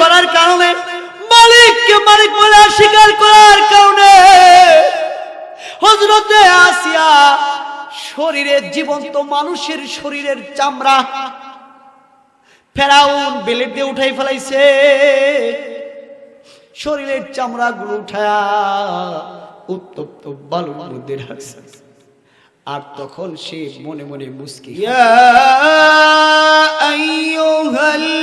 করার কারণে, মালিককে মালিক বলে অস্বীকার করার কারণে হজরতে আসিয়া শরীরের জীবন্ত মানুষের শরীরের চামড়া ফেরাউন বেলেট দিয়ে উঠাই ফেলাইছে। শরীরের চামড়া গুলো উঠায়া উত্তপ্ত বালুর মধ্যে রাখছে আর তখন সে মনে মনে মুস্কি ইয়া আইয়ুহাল্লাযী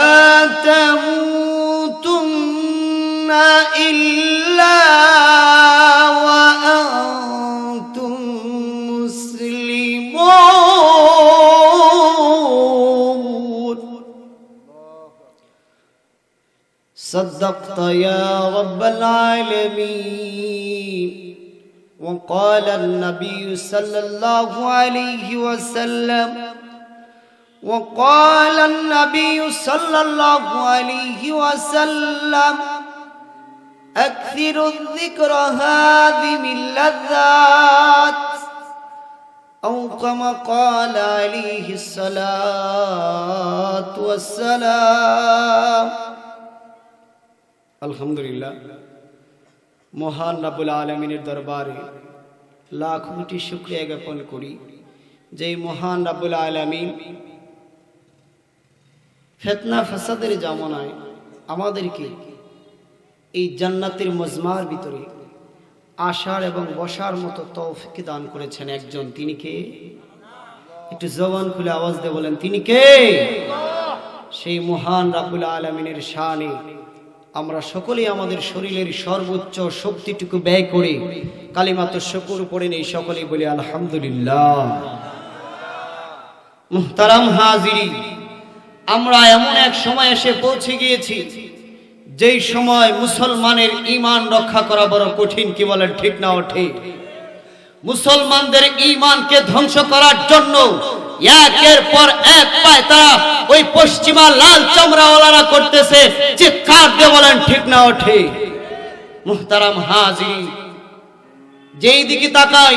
صدقت يا رب العالمين. وقال النبي صلى الله عليه وسلم وقال النبي صلى الله عليه وسلم أكثر الذكر هذه اللذات أو كما قال عليه الصلاة والسلام আলহামদুলিল্লাহ। মহান রাবুল আলমিনের দরবারে লাখ কোটি শুক্রিয়া জ্ঞাপন করি যে মহান রাবুল আলমিন ফেতনা ফেসাদের জামানায় আমাদেরকে এই জান্নাতের মজমার ভিতরে আসার এবং বসার মতো তৌফিকে দান করেছেন একজন। তিনি কে? একটু জবান খুলে আওয়াজ দিয়ে বলেন, তিনি কে? সেই মহান রাবুল আলমিনের শাহ আমরা সকলেই আমাদের শরীরের সর্বোচ্চ শক্তিটুকু ব্যয় করে কালিমাত শকুর পড়ে নেই সকলেই বলি আলহামদুলিল্লাহ। হাজিরি আমরা এমন এক সময় এসে পৌঁছে গিয়েছি, যেই সময় মুসলমানের ইমান রক্ষা করা বড় কঠিন, কি বলেন ঠিক না ওঠে মুসলমানদের ইমানকে ধ্বংস করার জন্য একের পর এক পায় তারা ওই পশ্চিমা লাল চামড়াওয়ালারা করতেছে চিৎকার দিয়ে বলেন ঠিক না ওঠে মুহতারাম হাজি যেই দিকে তাকাই,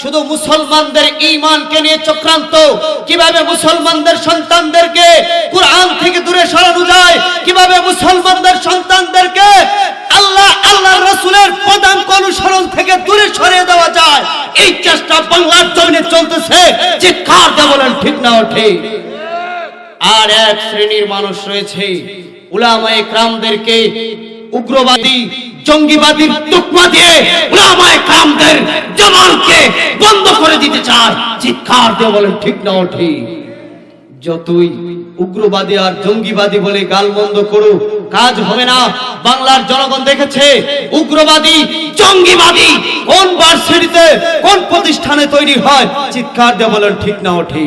শুধু মুসলমানদের ইমানকে নিয়ে চক্রান্ত। কীভাবে মুসলমানদের সন্তানদেরকে কোরআন থেকে দূরে সরানো যায়? কীভাবে মুসলমানদের সন্তানদেরকে আল্লাহ আল্লাহ রসুলের পদাঙ্ক অনুসরণ থেকে দূরে সরিয়ে দেওয়া যায়? এই চেষ্টা বাংলার জমিনে চলতেছে, যে কার বলেন ঠিক না ওঠে আর এক শ্রেণির মানুষ রয়েছে, উলামায়ে ক্রামদেরকে উগ্রবাদী জঙ্গিবাদীর তুকমা দিয়ে উলামায়ে ক্রামদের জবানকে বন্ধ করে দিতে চায়। চিৎকার দিয়ে বলেন, ঠিক না ওঠে যতই উগ্রবাদী আর জঙ্গিবাদী বলে গাল বন্ধ করো কাজ হবে না। বাংলার জনগণ দেখেছে, উগ্রবাদী, জঙ্গিবাদী কোন ভার্সিটিতে কোন প্রতিষ্ঠানে তৈরি হয়। চিৎকার দিয়ে বলেন, ঠিক না ওঠে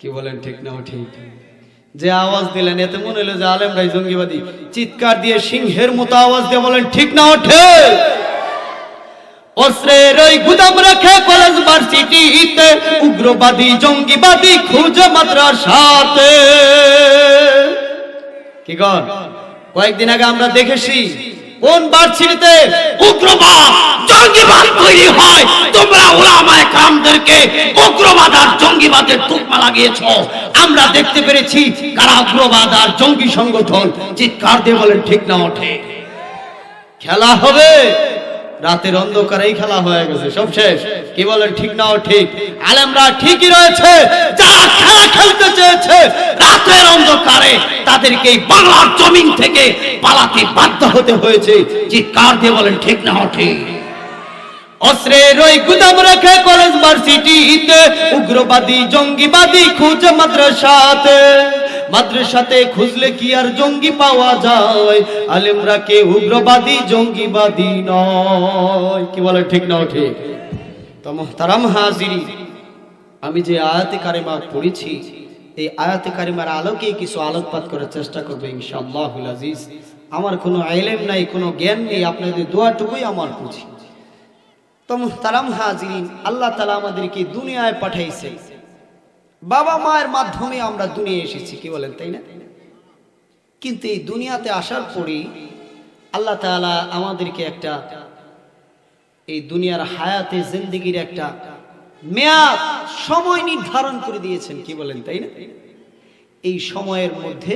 কি বলেন ঠিক না ঠিক? যে আওয়াজ দিলেন, এতে মনে হলো যে আলেম ভাই জঙ্গিবাদী। চিৎকার দিয়ে সিংহের মতো আওয়াজ দিয়ে বলেন, ঠিক না ওঠে অস্ত্রের ওই গুদাম রাখে কলেজ ভার্সিটিতে, উগ্রবাদী জঙ্গিবাদী খুঁজে মাদ্রাসাতে। কি কর কয়েকদিন আগে আমরা দেখেছি কোন বার্ষিকীতে উগ্রবাদ জঙ্গিবাদ তৈরি হয়? তোমরা ওলামায়ে কামদেরকে উগ্রবাদ আর জঙ্গিবাদের তুকমা লাগিয়েছো। আমরা দেখতে পেরেছি কারা উগ্রবাদ আর জঙ্গি সংগঠন। চিৎকার দিয়ে বলেন, ঠিক না, ওঠে। খেলা হবে। রাতের অন্ধকারেই খেলা হয়ে গেছে। সব শেষ। কি বলেন ঠিক না ঠিক। আলেমরা ঠিকই রয়েছে। যারা খেলা খেলতে চেয়েছে, রাতের অন্ধকারে তাদেরকে বাংলার জমিন থেকে পালাতে বাধ্য হতে হয়েছে। চিৎকার দিয়ে বলেন, ঠিক না, ঠিক। কলেজ উগ্রবাদী, জঙ্গিবাদী, খুঁজ মাদ্রাসাতে মাদ্রাসাতে খুঁজলে কি আর জঙ্গি পাওয়া যায়? আলেমরা কে উগ্রবাদী, জঙ্গিবাদী নয়। কি বলে ঠিক না ঠিক? তো মোহতারাম হাজিরি, আমি যে আয়াতে কারিমা পড়েছি, এই আয়াতে কারিমার আলোকে কিছু আলোকপাত করার চেষ্টা করব ইনশাআল্লাহুল আজিজ। আমার কোনো আইলেম নাই, কোনো জ্ঞান নেই, আপনাদের দোয়াটুকুই আমার বুঝি তো মুহতারাম হাজিরিন, আল্লাহ তালা আমাদেরকে দুনিয়ায় পাঠাইছে। বাবা মায়ের মাধ্যমে আমরা দুনিয়া এসেছি, কি বলেন, তাই না? কিন্তু এই দুনিয়াতে আসার পরেই আল্লাহ তাআলা আমাদেরকে একটা এই দুনিয়ার হায়াতে জিন্দিগির একটা মেয়াদ, সময় নির্ধারণ করে দিয়েছেন, কি বলেন, তাই না? এই সময়ের মধ্যে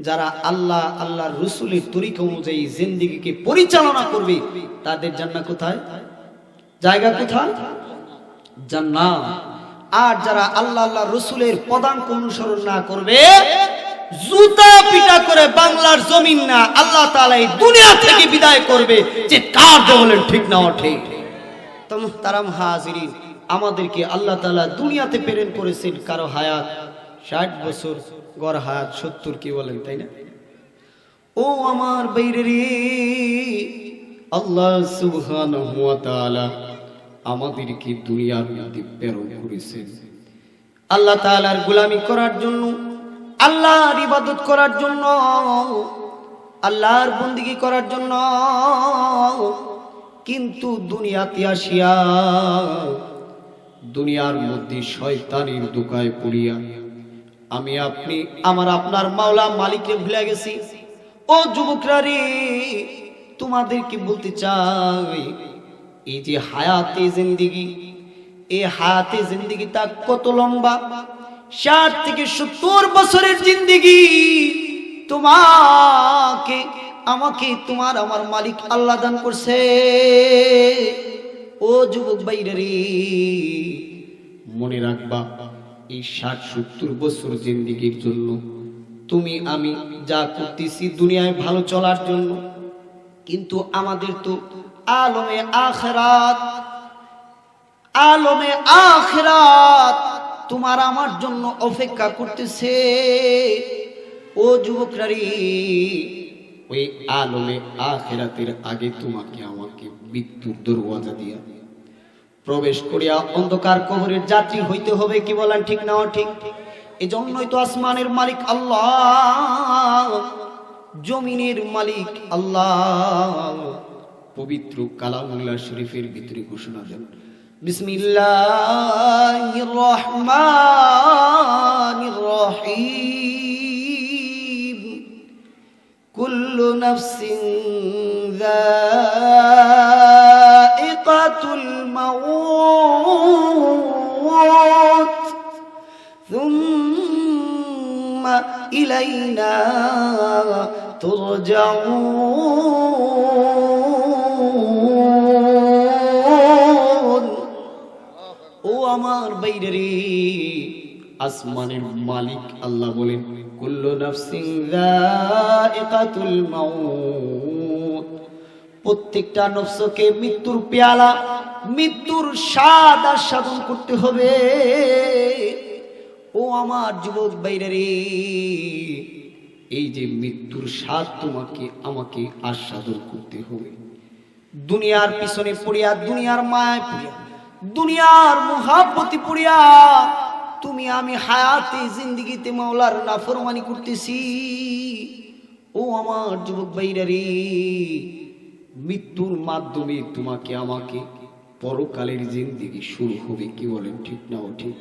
যারা আল্লাহ আল্লাহ রসুলের তরিকা অনুযায়ী জিন্দিগিকে পরিচালনা করবে, তাদের জান্নাত কোথায়? জায়গা কোথায়? জান্নাত। আর যারা আল্লাহ আল্লাহ রসুলের পদাঙ্ক অনুসরণ না করবে, জুতা পিটা করে বাংলার জমিন না আল্লাহ তাআলা এই দুনিয়া থেকে বিদায় করবে, যে কার বলেন ঠিক না ঠিক তো মুহতারাম হাজিরিন, আমাদেরকে আল্লাহ তালা দুনিয়াতে প্রেরণ করেছেন কারও হায়াত, ষাট বছর গড় হায়াত, সত্তর কি বলেন, তাই না? ও আমার বাইরে রে, আল্লাহ সুবহানাহু ওয়া তাআলা আমাদেরকে দুনিয়ার মধ্যে প্রেরণ করেছেন আল্লাহ তাআলার গোলামি করার জন্য, আল্লাহর ইবাদত করার জন্য, আল্লাহর বন্দিগি করার জন্য কিন্তু দুনিয়াতে আসিয়া দুনিয়ার মধ্যে শয়তানের দোকায় পড়িয়া আমি আপনি, আমার আপনার মাওলা মালিককে ভুলে গেছি। ও যুবকরা রে, তোমাদেরকে বলতে চাই এই যে হায়াতে জিন্দিগি, এই হায়াতে জিন্দিগিটা কত লম্বা? ষাট থেকে সত্তর বছরের জিন্দিগি। তোমাকে, আমাকে, তোমার আমার মালিক আল্লাহ দান করছে। ও যুবক বাইরে মনে রাখবা, এই ষাট সত্তর বছর জিন্দিগির জন্য তুমি, আমি যা করতেছি দুনিয়ায় ভালো চলার জন্য, কিন্তু আমাদের তো আলমে আখরাত আলমে আখরাত, তোমার আমার জন্য অপেক্ষা করতেছে। ও যুবকরা রে ওই আলমে আখেরাতের আগে তোমাকে আমাকে মৃত্যুর দরওয়াজা দিয়া। প্রবেশ করিয়া অন্ধকার কবরের যাত্রী হইতে হবে কি বলেন ঠিক না ঠিক? এই জন্যই তো আসমানের মালিক আল্লাহ, জমিনের মালিক আল্লাহ। পবিত্র কালামুল্লাহ শরীফের ভিতরে ঘোষণা দেন। বিসমিল্লাহ রহমান রহিম কুল্লু নফসিন যায়িকাতুল মাউত। থুম্মা ইলাইনা তুরজাউন। ও আমার বাইরে রে, আসমানের মালিক আল্লাহ বলেন, কুল্লু নাফসিন যায়িকাতুল মাউত। প্রত্যেকটা নফসকে মৃত্যুর পেয়ালা, মৃত্যুর স্বাদ আস্বাদন করতে হবে। ও আমার যুবক বাইরে রে, এই যে মৃত্যুর স্বাদ তোমাকে, আমাকে আস্বাদন করতে হবে। দুনিয়ার পিছনে পড়িয়া, দুনিয়ার মায় পড়িয়া, দুনিয়ার মহাপতি পড়িয়া, তুমি আমি হায়াতে, জিন্দিগিতে মাওলার নাফরমানি করতেছি। ও আমার যুবক ভাইরা রে, মৃত্যুর মাধ্যমে তোমাকে আমাকে পরকালের জিন্দিগি শুরু হবে, কি বলেন ঠিক না ও ঠিক?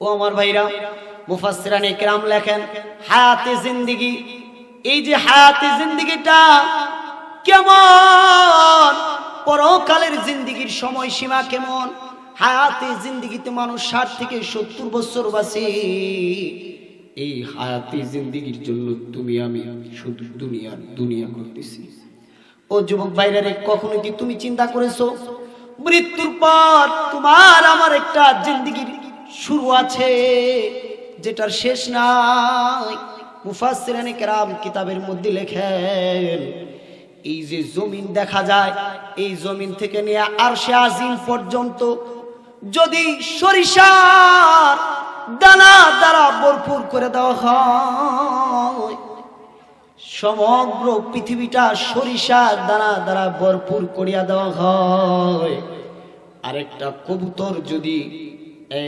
ও আমার ভাইরা, মুফাসসিরানে কেরাম লেখেন, হায়াতে জিন্দিগি, এই যে হায়াতে জিন্দিগিটা কেমন? পরকালের জিন্দিগির সময়সীমা কেমন? হায়াতে জিন্দিগিতে মানুষ ষাট থেকে সত্তর বছর বাঁচে। এই হায়াতে জিন্দিগির জন্য তুমি আমি শুধু দুনিয়ার দুনিয়া করতেছি। ও যুবক বাইরে কখনো কি তুমি চিন্তা করেছ? মৃত্যুর পর তোমার আমার একটা জিন্দিগির শুরু আছে, যেটার শেষ নাই। মুফাসসিরানে কেরাম কিতাবের মধ্যে লেখেন এই যে জমিন দেখা যায়, এই জমিন থেকে নিয়ে আর সে আজিম পর্যন্ত যদি সরিষার দানা দ্বারা ভরপুর করে দেওয়া হয়, সমগ্র পৃথিবীটা সরিষার দানা দ্বারা ভরপুর করিয়া দেওয়া হয়। আরেকটা কবুতর যদি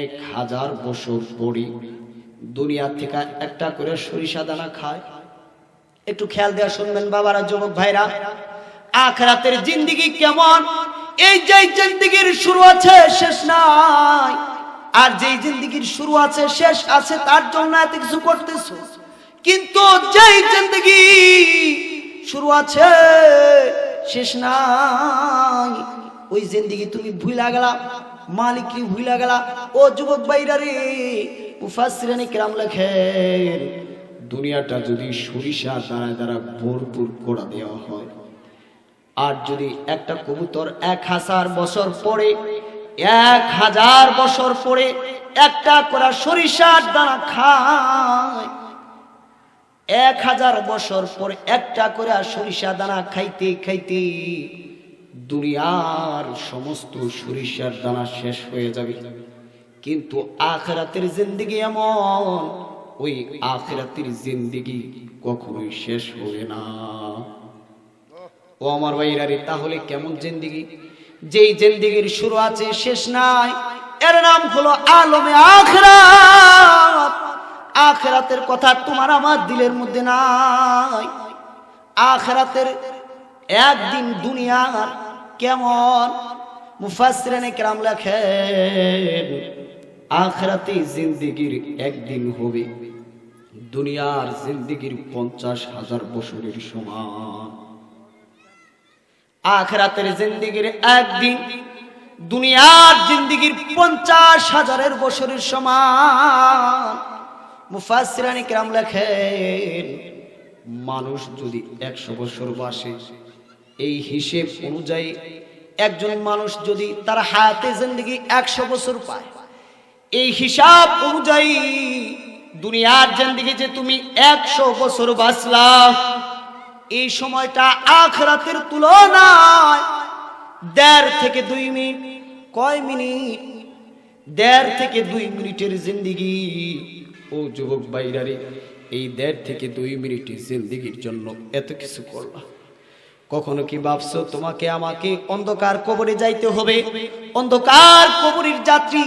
এক হাজার বছর পরে দুনিয়া থেকে একটা করে সরিষা দানা খায় একটু খেয়াল দেওয়া শুনবেন বাবারা, যুবক ভাইরা। আখরাতের জিন্দিগি কেমন? এই যে জিন্দিগির শুরু আছে, শেষ নাই। আর যেই জিন্দিগির শুরু আছে, শেষ আছে, তার জন্য এত কিছু করতেছ? কিন্তু যেই জিন্দিগি শুরু আছে, শেষ নাই। ওই জিন্দিগি তুমি ভুলা গেলা মালিককে ভুলা গেলা। ও যুবক ভাইরা রে, মুফাসসিরানে কিরাম লেখেন দুনিয়াটা যদি সরিষা দ্বারা দ্বারা ভরপুর করে দেওয়া হয়, আর যদি একটা কবুতর এক হাজার বছর পরে, এক হাজার বছর পরে একটা করে সরিষার দানা খায়, এক হাজার বছর পরে একটা করে সরিষা দানা খাইতে খাইতে দুনিয়ার সমস্ত সরিষার দানা শেষ হয়ে যাবে। কিন্তু আখরাতের জিন্দিগি এমন ওই আখরাতের জিন্দিগি কখনোই শেষ হবে না। ও আমার ভাইরা রে, তাহলে কেমন জিন্দিগি? যেই জিন্দিগির শুরু আছে, শেষ নাই। এর নাম হলো আলমে আখরাত। আখরাতের কথা তোমার আমার দিলের মধ্যে নাই। আখরাতের একদিন দুনিয়ার কেমন মুফাসসিরানে কেরাম লেখেন আখরাতে জিন্দিগির একদিন হবে। দুনিয়ার জিন্দিগির পঞ্চাশ হাজার বছরের সমান। আখরাতের জিন্দিগির একদিন, দুনিয়ার জিন্দিগির পঞ্চাশ হাজারের বছরের সমান। মুফাসিরানি কেরাম লেখেন, মানুষ যদি একশো বছর বাসে, এই হিসেব অনুযায়ী একজন মানুষ যদি তার হায়াতে জিন্দিগি একশো বছর পায়, এই হিসাব অনুযায়ী দুনিয়ার জিন্দিগি যে তুমি একশো বছর বাঁচলা, এই সময়টা আখরাতের তুলনায় দেড় থেকে দুই মিনিট। কয় মিনিট? দেড় থেকে দুই মিনিটের জিন্দিগি। ও যুবক বাইরারে এই দেড় থেকে দুই মিনিটের জিন্দিগির জন্য এত কিছু করলা। কখনো কি ভাবছ তোমাকে আমাকে অন্ধকার কবরে যাইতে হবে? অন্ধকার কবরের যাত্রী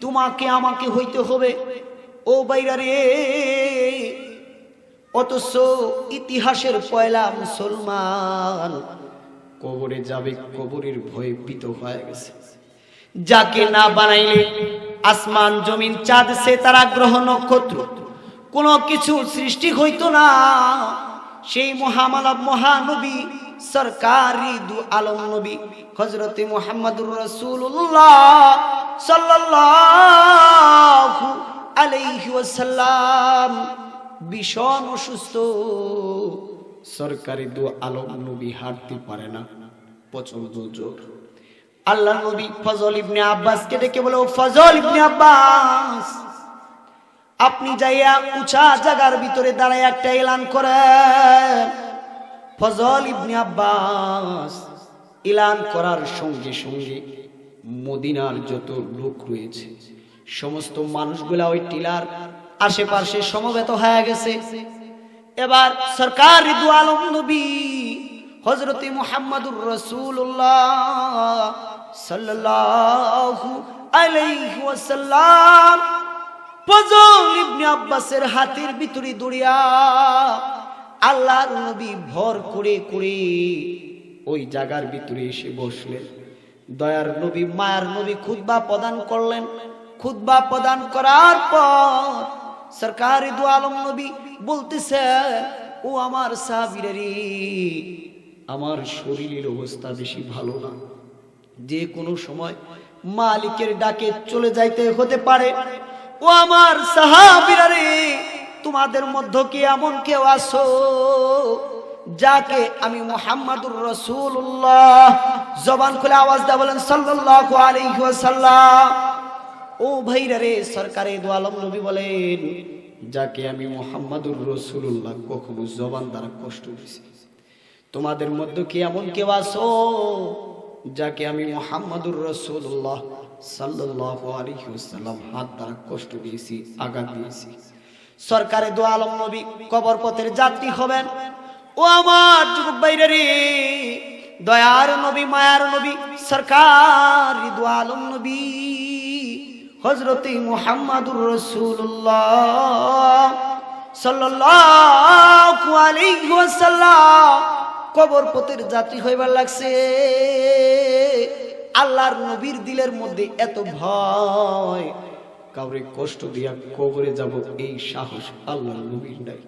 তোমাকে আমাকে হইতে হবে? ও বাইরারে অথচ ইতিহাসের পয়লা মুসলমান কবরে যাবে, কবরের ভয়ে ভীত হয়ে গেছে। যাকে না বানাইলে আসমান, জমিন, চাঁদ, সে তারা গ্রহ নক্ষত্র। কোনো কিছু সৃষ্টি হইতো না। সেই মহামানব, মহানবী, সরকারি দু আলম নবী হজরতে মোহাম্মদুর রসুল্লাহ সাল্লাল্লাহু আলাইহি ওয়াসাল্লাম, ভীষণ অসুস্থ। সরকারি দু আলম নবী হাঁটতে পারে না প্রচণ্ড জোর। আল্লাহ নবী ফজল ইবনে আব্বাসকে ডেকে বলে ফজল ইবনে আব্বাস, আপনি যাইয়া উঁচা জায়গার ভিতরে দাঁড়ায় একটা এলান করেন। ফজল ইবনে আব্বাস এলান করার সঙ্গে সঙ্গে মদিনার যত লোক রয়েছে সমস্ত মানুষগুলা ওই টিলার আশেপাশে সমবেত হয়ে গেছে। এবার সরকার রিদু আলম নবী হজরতে মুহাম্মদুর রসুল্লাহ সাল্লাল্লাহু আলাইহি ওয়াসাল্লাম ফজল ইবনে আব্বাসের হাতের ভিতরে দড়িয়া আল্লাহর নবী ভর করে করে ওই জায়গার ভিতরে এসে বসলেন। দয়ার নবী, মায়ার নবী খুতবা প্রদান করলেন। খুতবা প্রদান করার পর সরকার দু আলম নবী বলতেছে, ও আমার সাহাবিরারি আমার শরীরের অবস্থা বেশি ভালো না। যে কোনো সময় মালিকের ডাকে চলে যাইতে হতে পারে। ও আমার সাহাবিরা রে তোমাদের মধ্যে কি এমন কেউ আসো যাকে আমি মোহাম্মদুর রসুল্লাহ জবান খুলে আওয়াজ দেওয়া বলেন সাল্লাল্লাহু আলাইহি ওয়াসাল্লাম? ও ভাইরা রে সরকারে দু আলম নবী বলেন, যাকে আমি মোহাম্মদুর রসুল্লাহ কখনো জবান দ্বারা কষ্ট দিছি তোমাদের মধ্যে কি এমন কেউ আসো যাকে আমি মোহাম্মদুর রসুল্লাহ সাল্লাহ আলহিউসাল্লাম হাত দ্বারা কষ্ট দিয়েছি, আঘাত দিয়েছি? সরকারে দু আলম নবী কবর পথের যাত্রী হবেন। ও আমার যুবক বাইরে রে, দয়ার নবী, মায়ার নবী, সরকার দু আলম নবী। হজরতে মুহাম্মাদুর রসুল্লাহ আলাইহি কবর যাত্রী হইবার লাগছে। আল্লাহর নবীর দিলের মধ্যে এত ভয়। কাউরে কষ্ট দিয়া কবরে যাব, এই সাহস আল্লাহর নবীর নাই।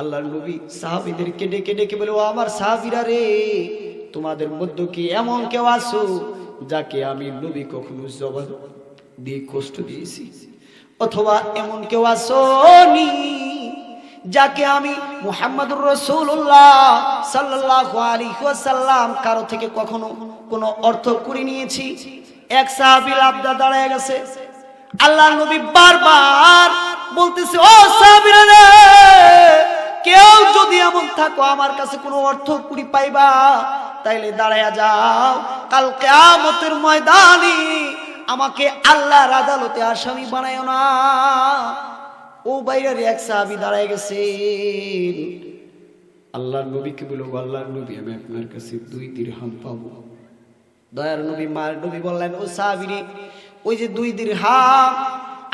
আল্লাহর নবী সাহাবীদেরকে ডেকে ডেকে বলে, ও আমার সাহাবীরা রে, তোমাদের মধ্যে কি এমন কেউ আছো, যাকে আমি নবী কখনো জবাব দিয়ে কষ্ট দিয়েছি। অথবা এমন কেউ আসনি যাকে আমি মুহাম্মদুর রসুল্লাহ সাল্লাহ আলী সাল্লাম কারও থেকে কখনো কোনো অর্থ করে নিয়েছি? এক সাহাবিল আবদা দাঁড়ায় গেছে। আল্লাহ নবী বারবার বলতেছে, ও সাহাবিরা কেউ যদি এমন থাকো, আমার কাছে কোনো অর্থ কুড়ি পাইবা, তাইলে দাঁড়ায় যাও। কাল কেয়ামতের ময়দানে আমাকে আল্লাহর আদালতে আসামি বানায় না। ও বাইরের এক সাহাবি দাঁড়ায় গেছে। আল্লাহর নবীকে বলব আল্লাহর নবী আমি আপনার কাছে দুই দিরহাম পাবো। দয়ার নবী মার নবী বললেন ও সাহাবিরি ওই যে দুই দিরহাম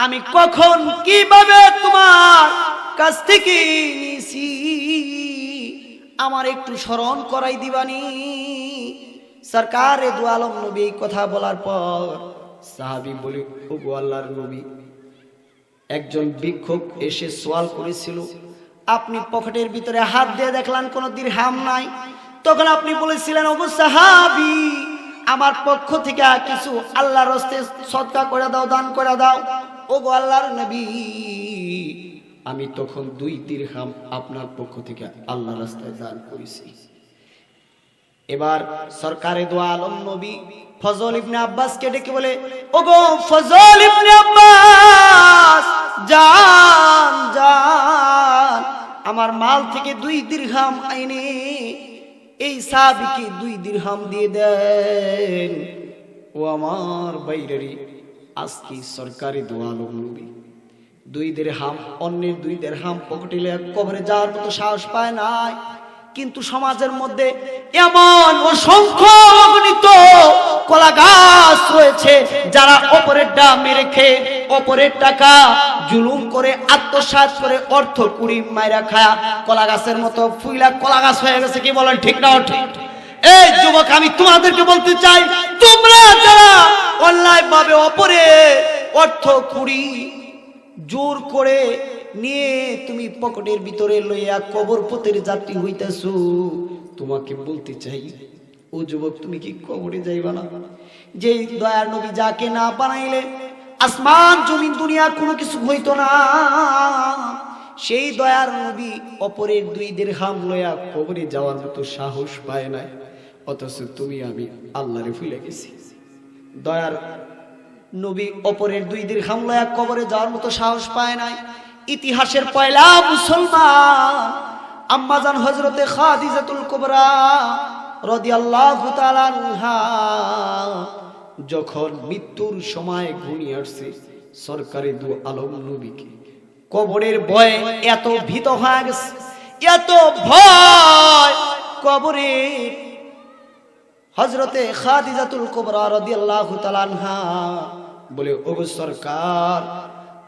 আমি কখন কীভাবে তোমার কাছ থেকে নিয়েছি? আমার একটু স্মরণ করাই দিবানি। সরকারে দু আলম নবী কথা বলার পর সাহাবি বলে, ও গো আল্লাহর নবী, একজন ভিক্ষুক এসে সোয়াল করেছিল, আপনি পকেটের ভিতরে হাত দিয়ে দেখলেন কোনো দিরহাম নাই? তখন আপনি বলেছিলেন ওগো সাহাবি, আমার পক্ষ থেকে কিছু আল্লাহর হস্তে সদকা করে দাও, দান করে দাও। ওগো আল্লাহর নবী, আমি তখন দুই দিরহাম আপনার পক্ষ থেকে আল্লাহর রাস্তায় দান করেছি। এবার সরকারে দোয়া আলম নবী ফজল ইবনে আব্বাসকে ডেকে বলে, ওগো ফজল ইবনে আব্বাস জান জান আমার মাল থেকে দুই দিরহাম আইনে, এই সাহাবিকে দুই দিরহাম দিয়ে দেন। ও আমার বাইরেরই, আজকে সরকারি দোয়া আলম নবী। দুই হাম অন্যের দুই হাম পকেটিলে কবরে যাওয়ার মতো সাহস পায় নাই। কিন্তু সমাজের মধ্যে এমন অসংখ্য অগণিত কলা গাছ রয়েছে যারা অপরের ডা মেরে অপরের টাকা জুলুম করে, আত্মসাৎ করে, অর্থ কুড়ি মাইরা খায়া কলা গাছের মতো ফুইলা কলা গাছ হয়ে গেছে, কি বলেন ঠিক না ঠিক এই যুবক, আমি তোমাদেরকে বলতে চাই, তোমরা যারা অন্যায় ভাবে অপরে অর্থ কুড়ি জোর করে নিয়ে তুমি পকেটের ভিতরে লইয়া কবর পথের যাত্রী হইতেছ। তোমাকে বলতে চাই, ও যুবক, তুমি কি কবরে যাইবা না? যে দয়ার নবী যাকে না বানাইলে, আসমান, জমিন, দুনিয়া কোনো কিছু হইত না। সেই দয়ার নবী অপরের দুই হাম লইয়া কবরে যাওয়ার মতো সাহস পায় না অথচ তুমি আমি আল্লাহরে ভুলে গেছি। দয়ার নবী অপরের দুই দিন লয়া কবরে যাওয়ার মতো সাহস পায় নাই ইতিহাসের পয়লা মুসলমান আম্মাজান হজরতে খাদিজাতুল কুবরা রাদিয়াল্লাহু তাআলা যখন মৃত্যুর সময় ঘনিয়ে আসছে সরকারি দু আলম নবীকে। কবরের ভয়ে এত ভীত হয়ে গেছে, এত ভয় কবরে। হজরতে খাদিজাতুল কুবরা রাদিয়াল্লাহু তাআলা বলে, ওগো সরকার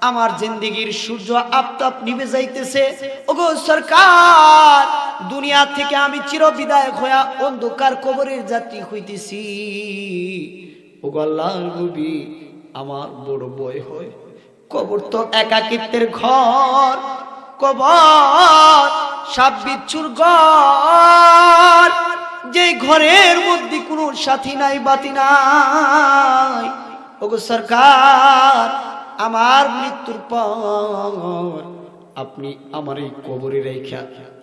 আমার জিন্দেগির সূর্য আফতাব নিভে যাইতেছে। ওগো সরকার, দুনিয়া থেকে আমি চির বিদায়ক হইয়া অন্ধকার কবরের যাত্রী হইতেছি। ওগো আল্লাহর নবী, আমার বড় বয় হয়। কবর তো একাকিত্বের ঘর। কবর সাপ বিচ্ছুর ঘর। যে ঘরের মধ্যে কোনো সাথী নাই, বাতি নাই। ওগো সরকার আমার মৃত্যুর পর আপনি আমার এই কবরে রেখা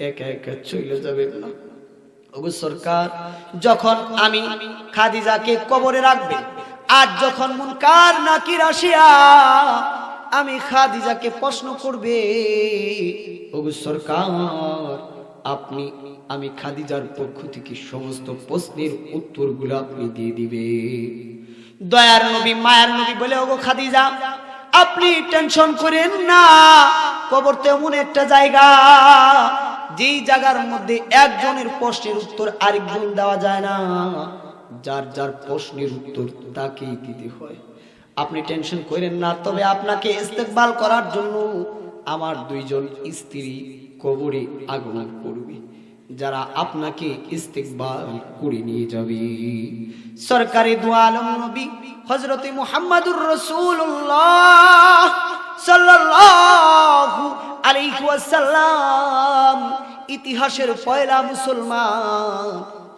একা একা চলে যাবেন না। ওগো সরকার, যখন আমি খাদিজাকে কবরে রাখবে, আর যখন মুনকার নাকির আসিয়া আমি খাদিজাকে প্রশ্ন করবে, ওগো সরকার, আপনি, আমি খাদিজার পক্ষ থেকে সমস্ত প্রশ্নের উত্তরগুলো আপনি দিয়ে দিবে দয়ার নবী, মায়ার নবী বলে, ওগো খাদিজা আপনি টেনশন করেন না। কবর তো এমন একটা জায়গা, যেই জায়গার মধ্যে একজনের প্রশ্নের উত্তর আরেকজন দেওয়া যায় না। যার যার প্রশ্নের উত্তর তাকেই দিতে হয়। আপনি টেনশন করেন না, তবে আপনাকে ইস্তেকবাল করার জন্য আমার দুইজন স্ত্রী কবরে আগমন করবে। যারা আপনাকে ইস্তেকবাল করে নিয়ে যাবে। সরকারি দোয়ালম নবী হজরত মুহাম্মাদুর রসুল্লাহ সাল্লাল্লাহু আলাইহি ওয়াসাল্লাম, ইতিহাসের পয়লা মুসলমান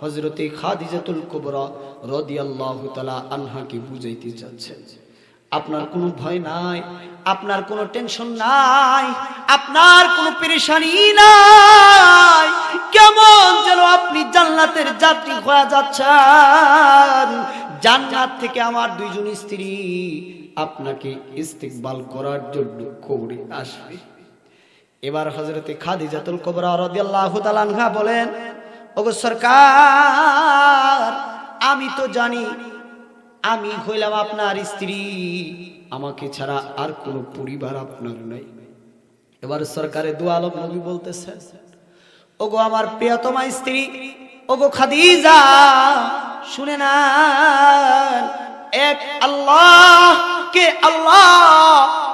হজরতে খাদিজাতুল কুবরা রাদিয়াল্লাহু তাআলা আনহাকে বুঝাইতে যাচ্ছেন আপনার কোনো ভয় নাই, আপনার কোনো টেনশন নাই, আপনার কোনো পেরেশানি নাই। কেমন যেন আপনি জান্নাতের যাত্রী হয়ে যাচ্ছেন। জান্নাত থেকে আমার দুইজন স্ত্রী আপনাকে ইস্তেকবাল করার জন্য কবরে আসবে। এবার হজরতে খাদিজাতুল কবরা রাদিয়াল্লাহু তাআলা বলেন, ওগো সরকার, আমি তো জানি আমি হইলাম আপনার স্ত্রী। আমাকে ছাড়া আর কোনো পরিবার আপনার নাই। এবার সরকারে দু নবী বলতেছে, ওগো আমার প্রিয়তমা স্ত্রী, ওগো খাদিজা, শুনে না এক আল্লাহ কে আল্লাহ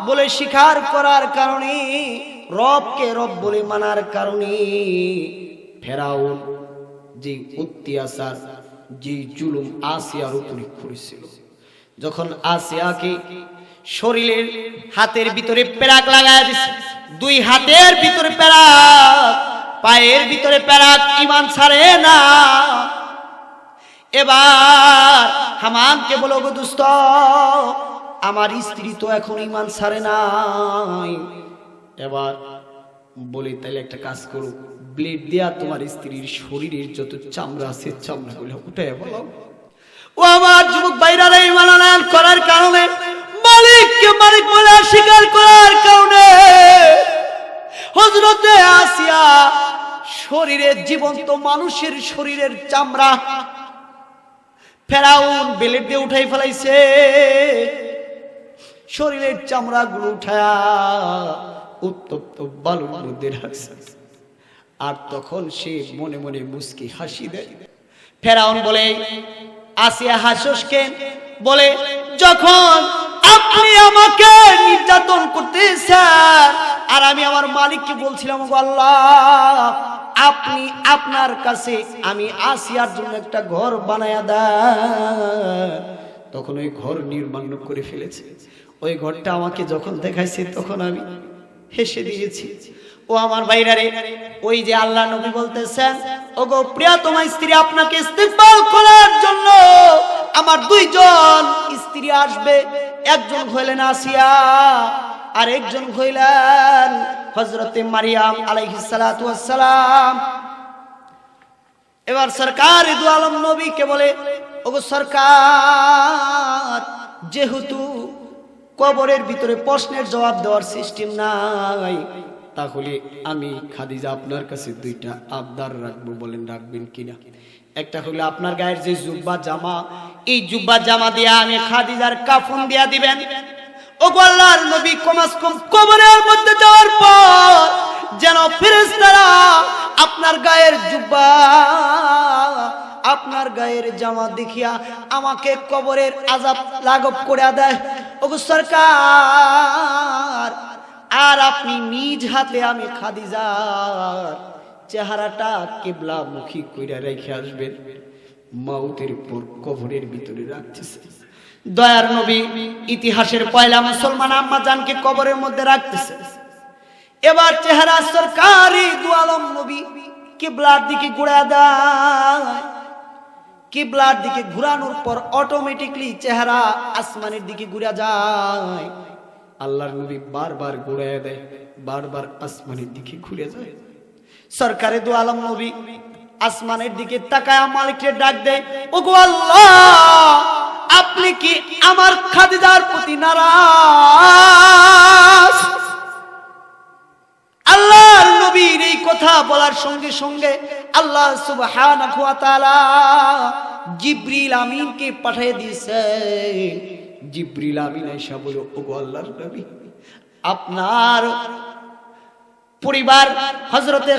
বলে স্বীকার করার কারণে, রবকে রব বলে মানার কারণে ফেরাউন যে অত্যাচার যে জুলুম আসিয়ার উপরে করেছিল যখন আসিয়াকে শরীরের হাতের ভিতরে পেরাক লাগায় দিছে, দুই হাতের ভিতরে পেরাক পায়ের ভিতরে পেরাক ইমান ছাড়ে না। এবার হামানকে বলো, গো আমার স্ত্রী তো এখন ইমান ছাড়ে নাই। এবার বলি তাহলে একটা কাজ করো ব্লেড দিয়া তোমার স্ত্রীর শরীরের যত চামড়া আছে চামড়া গুলো উঠে বলো। ও আমার যুবক বাইরারা ইমান আনয়ন করার কারণে, মালিককে মালিক বলে স্বীকার করার কারণে হজরতে আসিয়া শরীরের জীবন্ত মানুষের শরীরের চামড়া ফেরাউন বেলেট দিয়ে উঠাই ফেলাইছে। শরীরের চামড়া গুলো উঠায়া উত্তপ্ত বালুর মধ্যে রাখছে আর তখন সে মনে মনে মুস্কি হাসি দেয়। ফেরাউন বলে, আসিয়া হাসসকে বলে, যখন আপনি আমাকে নির্যাতন করতেছেন, আর আমি আমার মালিককে বলছিলাম, "ওগো আল্লাহ, আপনি আপনার কাছে আমি আসিয়ার জন্য একটা ঘর বানায়া দেন। তখন ওই ঘর নির্মাণ করে ফেলেছে। ওই ঘরটা আমাকে যখন দেখাইছে, তখন আমি হেসে দিয়েছি। ও আমার বাইরারে ওই যে আল্লাহ নবী বলতেছেন ও গো প্রিয়া, তোমার স্ত্রী আপনাকে ইস্তেকবাল করার জন্য আমার দুইজন স্ত্রী আসবে। একজন হইলেন আসিয়া আর একজন হইলেন হজরতে মারিয়াম আলাইহিস সালাতু ওয়াস সালাম। এবার সরকার ইদু আলম নবীকে বলে, ওগো সরকার, যেহেতু কবরের ভিতরে প্রশ্নের জবাব দেওয়ার সিস্টেম নাই তাহলে আমি খাদিজা আপনার কাছে দুইটা আবদার রাখব বলেন, রাখবেন কিনা? একটা হলো আপনার গায়ের যে জুব্বা জামা, এই জুব্বা জামা দিয়া আমি খাদিজার কাফন দিয়া দিবেন। আপনার জামা দেখিয়া আমাকে কবরের আজাব লাঘব করে দেয়। ওগো সরকার আর আপনি নিজ হাতে আমি খাদিজার চেহারাটা কেবলা মুখী কইরা রেখে আসবেন। মাউতের পর কবরের ভিতরে রাখতেছে। দয়ার নবী, ইতিহাসের পয়লা মুসলমান আম্মা জানকে কবরের মধ্যে রাখতেছে। এবার চেহারা সরকারি দুয়ালম নবী কিবলার দিকে ঘুরা দেয়। কিবলার দিকে ঘুরানোর পর অটোমেটিকলি চেহারা আসমানের দিকে ঘুরে যায়। আল্লাহর নবী বারবার ঘুরে দেয়, বারবার আসমানের দিকে ঘুরে যায়। সরকারে দু আলম নবী আসমানের দিকে তাকায় মালিককে ডাক দেয়, ওগো আল্লাহ, আপনি কি আমার খাদিজার প্রতি নারাজ? আল্লাহর নবীর এই কথা বলার সঙ্গে সঙ্গে আল্লাহ সুবহানাহু ওয়া তাআলা জিবরিল আমিনকে পাঠিয়ে দিয়েছে আপনার পরিবার হজরতে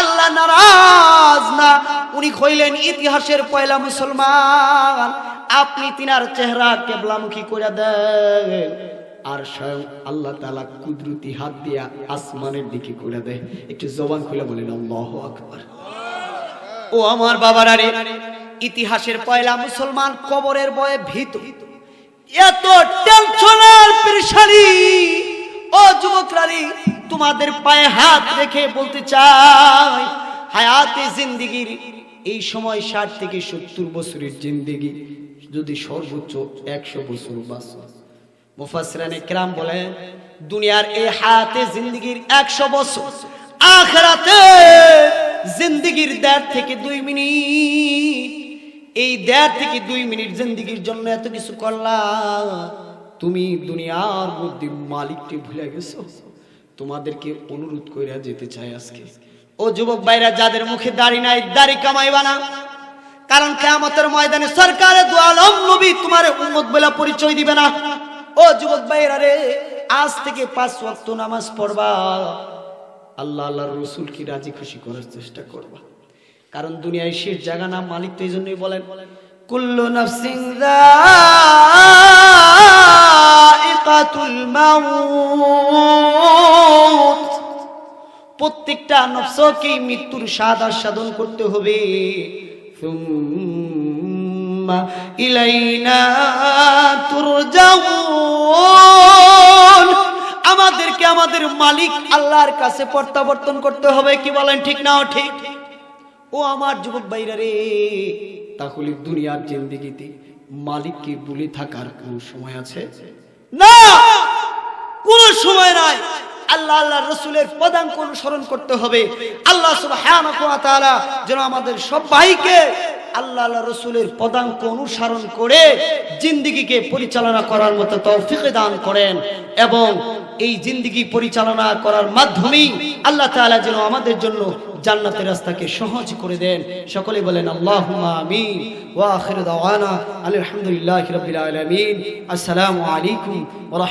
আল্লাহ নারাজ না। উনি হইলেন ইতিহাসের পয়লা মুসলমান। আপনি তিনার চেহারা কেবলামুখী করে দেন আর স্বয়ং আল্লাহ তালা কুদরতি হাত দিয়া আসমানের দিকে করে দেয়। একটু জবান খুলে বলেন, আল্লাহু আকবার। ও আমার বাবারা রে ইতিহাসের পয়লা মুসলমান কবরের বয়ে ভীত। এত টেনশনের পেরেশানি। ও যুবকরা রে তোমাদের পায়ে হাত রেখে বলতে চাই, হায়াতে জিন্দিগির এই সময় ষাট থেকে সত্তর বছরের জিন্দিগি, যদি সর্বোচ্চ একশো বছর বাস মুফাসরানে কেরাম বলেন, দুনিয়ার এই হায়াতে জিন্দিগির একশো বছর, আখরাতে জিন্দিগির দেড় থেকে দুই মিনিট এই দেড় থেকে দুই মিনিট জিন্দিগির জন্য এত কিছু করলা। তুমি দুনিয়ার মধ্যে মালিককে ভুলে গেছো? তোমাদেরকে অনুরোধ কইরা যেতে চাই আজকে। ও যুবক ভাইরা, যাদের মুখে দাড়ি নাই, দাড়ি কামাইবা না। কারণ কেয়ামতের ময়দানে সরকারে দু আলম নবী তোমার উম্মত বলে পরিচয় দিবে না। ও যুবক ভাইরা রে, আজ থেকে পাঁচ ওয়াক্ত নামাজ পড়বা। আল্লাহ আল্লাহর রসুল কি রাজি খুশি করার চেষ্টা করবা। কারণ দুনিয়ায় শেষ জায়গা না, মালিক তো এই জন্যই বলেন। কুল্লু নাফসিং প্রত্যেকটা নফসকে মৃত্যুর স্বাদ আস্বাদন করতে হবে। আমাদেরকে আমাদের মালিক আল্লাহর কাছে প্রত্যাবর্তন করতে হবে, কি বলেন ঠিক না ঠিক? ও আমার যুবক বাইরা রে, তাহলে দুনিয়ার জিন্দিগিতে মালিককে বলে থাকার কোন সময় আছে? না! কোন সময় নাই। আল্লাহ আল্লাহ রসুলের পদাঙ্ক অনুসরণ করতে হবে। আল্লাহ তাআলা যেন আমাদের সবাইকে আল্লাহ আল্লাহ রসুলের পদাঙ্ক অনুসরণ করে জিন্দিগিকে পরিচালনা করার মতো তৌফিক দান করেন এবং এই জিন্দিগি পরিচালনা করার মাধ্যমেই আল্লাহ তাআলা যেন আমাদের জন্য জান্নাতের রাস্তাকে সহজ করে দেন। সকলে বলেন আল্লাহ আমিন ওয়া আখির দাওয়ানা আলহামদুলিল্লাহ রাব্বিল আলামিন। আসসালামু আলাইকুম